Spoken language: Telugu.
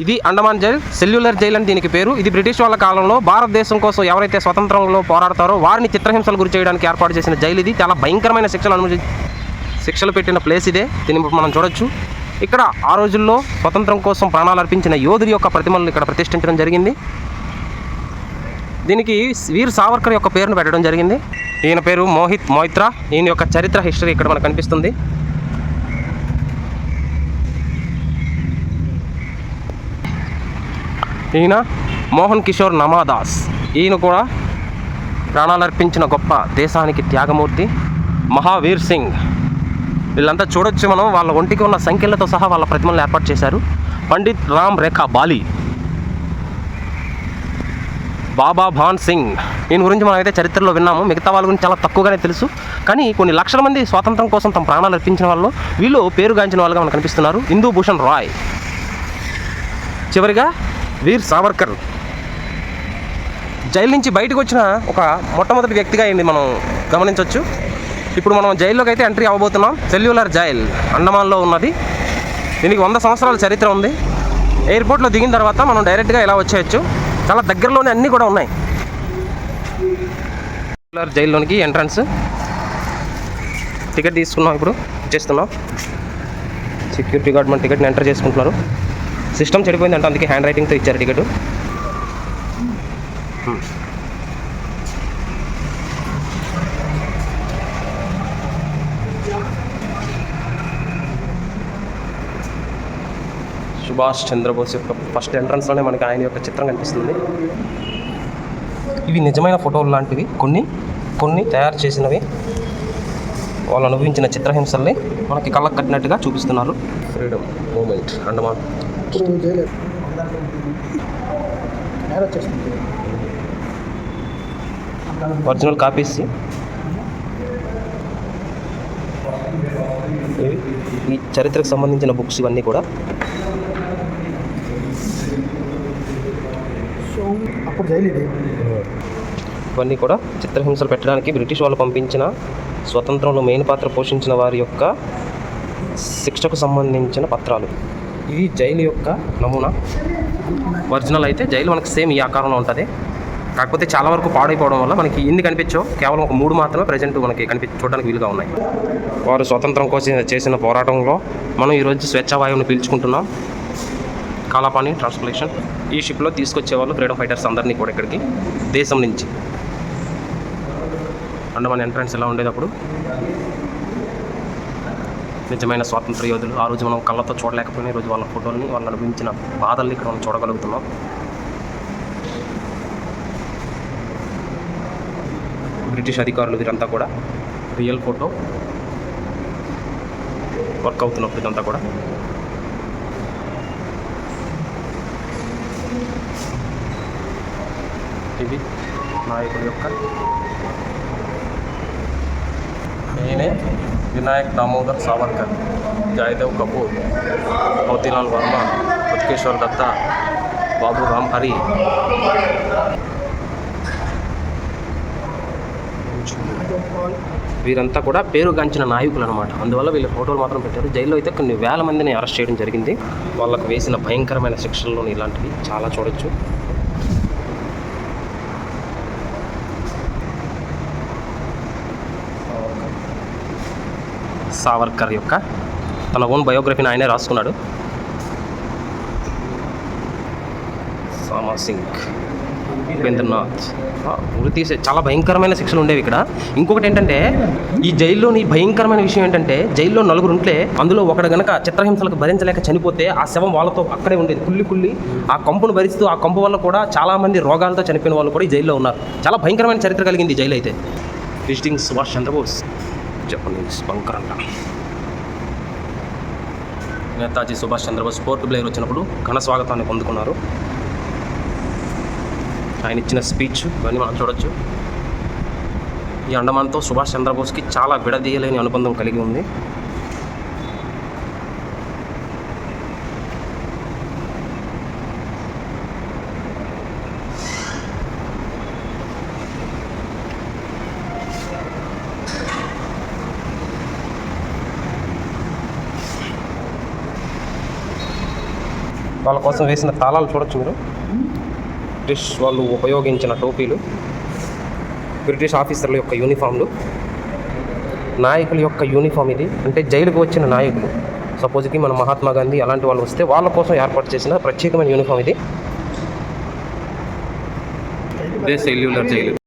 ఇది అండమాన్ జైల్ సెల్యులర్ జైల్ అని దీనికి పేరు. ఇది బ్రిటిష్ వాళ్ళ కాలంలో భారతదేశం కోసం ఎవరైతే స్వతంత్రంలో పోరాడతారో వారిని చిత్రహింసలు గురి చేయడానికి ఏర్పాటు చేసిన జైలు ఇది. చాలా భయంకరమైన శిక్షలు అనుమతి శిక్షలు పెట్టిన ప్లేస్ ఇదే. దీన్ని మనం చూడొచ్చు. ఇక్కడ ఆ రోజుల్లో స్వతంత్రం కోసం ప్రాణాలు అర్పించిన యోధుడి యొక్క ప్రతిమలను ఇక్కడ ప్రతిష్ఠించడం జరిగింది. దీనికి వీర్ సావర్కర్ యొక్క పేరును పెట్టడం జరిగింది. ఈయన పేరు మోహిత్ మోయిత్రా. ఈయన యొక్క చరిత్ర హిస్టరీ ఇక్కడ మనకు కనిపిస్తుంది. ఈయన మోహన్ కిషోర్ నమాదాస్. ఈయన కూడా ప్రాణాలు అర్పించిన గొప్ప దేశానికి త్యాగమూర్తి మహావీర్ సింగ్. వీళ్ళంతా చూడొచ్చు మనం వాళ్ళ ఒంటికి ఉన్న సంఖ్యలతో సహా వాళ్ళ ప్రతిమలను ఏర్పాటు చేశారు. పండిత్ రామ్ రేఖా బాలి. బాబా భాన్ సింగ్. దీని గురించి మనం అయితే చరిత్రలో విన్నాము. మిగతా వాళ్ళ గురించి చాలా తక్కువగానే తెలుసు. కానీ కొన్ని లక్షల మంది స్వాతంత్రం కోసం తమ ప్రాణాలు అర్పించిన వాళ్ళు వీళ్ళు పేరుగాంచిన వాళ్ళుగా మనకు కనిపిస్తున్నారు. హిందూ భూషణ్ రాయ్. చివరిగా వీర్ సావర్కర్. జైలు నుంచి బయటకు వచ్చిన ఒక మొట్టమొదటి వ్యక్తిగా అయింది మనం గమనించవచ్చు ఇప్పుడు మనం జైల్లోకి అయితే ఎంట్రీ అవ్వబోతున్నాం. సెల్యులర్ జైల్ అండమాన్లో ఉన్నది. దీనికి వంద సంవత్సరాల చరిత్ర ఉంది. ఎయిర్పోర్ట్లో దిగిన తర్వాత మనం డైరెక్ట్గా ఇలా వచ్చేయచ్చు. చాలా దగ్గరలోనే అన్నీ కూడా ఉన్నాయి. Cellular జైల్లోనికి entrance. టికెట్ తీసుకున్నాం ఇప్పుడు చేస్తున్నాం సెక్యూరిటీ గార్డ్ మన టికెట్ని ఎంటర్ చేసుకుంటున్నారు. సిస్టమ్ చెడిపోయింది అంటే అందుకే హ్యాండ్ రైటింగ్తో ఇచ్చారు టికెట్. సుభాష్ చంద్రబోస్ యొక్క ఫస్ట్ ఎంట్రన్స్లోనే మనకి ఆయన యొక్క చిత్రం కనిపిస్తుంది. ఇవి నిజమైన ఫోటోలు లాంటివి. కొన్ని కొన్ని తయారు చేసినవి. వాళ్ళు అనుభవించిన చిత్రహింసల్ని మనకి కళ్ళకు కట్టినట్టుగా చూపిస్తున్నారు. Freedom moment Andaman. Original copies ఈ చరిత్రకు సంబంధించిన బుక్స్ ఇవన్నీ కూడా. సో అప్పుడు ఇవన్నీ కూడా చిత్రహింసలు పెట్టడానికి బ్రిటిష్ వాళ్ళు పంపించిన స్వతంత్రంలో మెయిన్ పాత్ర పోషించిన వారి యొక్క శిక్షకు సంబంధించిన పత్రాలు. ఇది జైలు యొక్క నమూనా. ఒరిజినల్ అయితే జైలు మనకి సేమ్ ఈ ఆకారంలో ఉంటుంది. కాకపోతే చాలా వరకు పాడైపోవడం వల్ల మనకి ఎన్ని కనిపించో కేవలం ఒక మూడు మాత్రమే ప్రజెంట్ మనకి కనిపి చూడడానికి వీలుగా ఉన్నాయి. వారు స్వతంత్రం కోసం చేసిన పోరాటంలో మనం ఈరోజు స్వేచ్ఛావాయువుని పీల్చుకుంటున్నాం. కాలాపాని ట్రాన్స్పోలేషన్ ఈ షిప్లో తీసుకొచ్చే వాళ్ళు ఫ్రీడమ్ ఫైటర్స్ అందరినీ కూడా ఇక్కడికి. దేశం నుంచి. అండమాన్ ఎంట్రన్స్ ఎలా ఉండేది అప్పుడు? నిజమైన స్వాతంత్ర యోధులు ఆ రోజు మనం కళ్ళతో చూడలేకపోయినా ఈ రోజు వాళ్ళ ఫోటోల్ని వాళ్ళు అనుభవించిన బాధల్ని ఇక్కడ మనం చూడగలుగుతున్నాం. బ్రిటిష్ అధికారులు వీరంతా కూడా రియల్ ఫోటో వర్క్ అవుతున్నప్పుడు ఇదంతా కూడా. ఇది నాయకుడి యొక్క నేనే. వినాయక్ దామోదర్ సావర్కర్ జయదేవ్ కపూర్ మోతీలాల్ వర్మ ఉత్కేశ్వర్ దత్తా బాబు రామ్ హరి వీరంతా కూడా పేరుగాంచిన నాయకులు అనమాట అందువల్ల వీళ్ళ ఫోటోలు మాత్రం పెట్టారు. జైల్లో అయితే కొన్ని వేల మందిని అరెస్ట్ చేయడం జరిగింది. వాళ్ళకు వేసిన భయంకరమైన శిక్షల్లోని ఇలాంటివి చాలా చూడొచ్చు. సావర్కర్ యొక్క తన ఓన్ బయోగ్రఫీని ఆయనే రాసుకున్నాడు. సామా సింగ్ ఉపేంద్రనాథ్ ఉరి తీసే చాలా భయంకరమైన శిక్షలు ఉండేవి ఇక్కడ. ఇంకొకటి ఏంటంటే ఈ జైల్లోని భయంకరమైన విషయం ఏంటంటే జైల్లో నలుగురు ఉంటే అందులో ఒకడు గనక చిత్రహింసలకు భరించలేక చనిపోతే ఆ శవం వాళ్ళతో అక్కడే ఉండేది. కుళ్ళి కుళ్ళి ఆ కంపును భరిస్తూ ఆ కంపు వల్ల కూడా చాలామంది రోగాలతో చనిపోయిన వాళ్ళు కూడా ఈ జైల్లో ఉన్నారు. చాలా భయంకరమైన చరిత్ర కలిగింది ఈ జైలు అయితే visiting Subhash Chandrabose. Japanese bunker అంట నేతాజీ సుభాష్ చంద్రబోస్ పోర్ట్ బ్లేయర్ వచ్చినప్పుడు ఘన స్వాగతాన్ని పొందుకున్నారు. ఆయన ఇచ్చిన స్పీచ్ ఇవన్నీ మనం చూడొచ్చు. ఈ అండమాన్తో సుభాష్ చంద్రబోస్కి చాలా విడదీయలేని అనుబంధం కలిగి ఉంది. వాళ్ళ కోసం వేసిన తాళాలు చూడొచ్చు మీరు. బ్రిటిష్ వాళ్ళు ఉపయోగించిన టోపీలు. బ్రిటిష్ ఆఫీసర్ల యొక్క యూనిఫామ్లు. నాయకుల యొక్క యూనిఫామ్ ఇది. అంటే జైలుకు వచ్చిన నాయకులు. సపోజ్కి మన మహాత్మా గాంధీ అలాంటి వాళ్ళు వస్తే వాళ్ళ కోసం ఏర్పాటు చేసిన ప్రత్యేకమైన యూనిఫామ్ ఇది సెల్యులర్ జైలు.